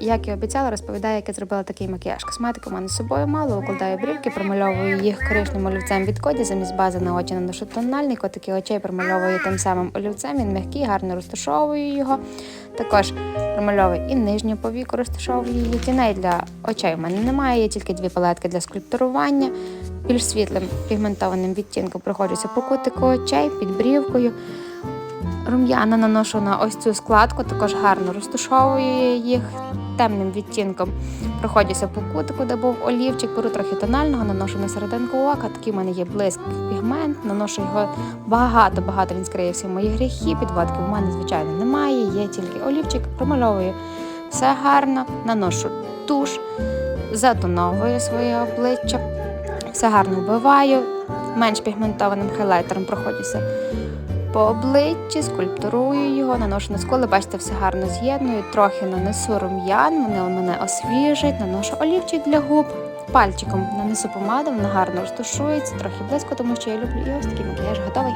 як і обіцяла, розповідаю, як я зробила такий макіяж. Косметики у мене з собою мало, укладаю брівки, промальовую їх коричневим олівцем від коді, замість бази на очі наношу тональний, котики очей промальовую тим самим олівцем. Він м'який, гарно розташовую його. Також промальовую і нижню повіку, розташовую її. Тіней для очей у мене немає, є тільки дві палетки для скульптурування. Більш світлим пігментованим відтінком проходжуся по кутику очей, під брівкою. Рум'яна наношу на ось цю складку, також гарно розташовую їх темним відтінком. Проходжуся по кутику, де був олівчик, беру трохи тонального, наношу на серединку ока. Такий в мене є блиск пігмент, наношу його багато-багато, він скриє всі мої гріхи. Підводки в мене, звичайно, немає, є тільки олівчик, промальовую все гарно, наношу туш, затоновую своє обличчя, все гарно вбиваю, менш пігментованим хайлайтером проходжуся по обличчі, скульптурую його, наношу на скули, бачите, все гарно з'єдную, трохи нанесу рум'ян, вони у мене освіжать, наношу олівчик для губ. Пальчиком нанесу помаду, вона гарно розтушується, трохи близько, тому що я люблю і ось такий макіяж готовий.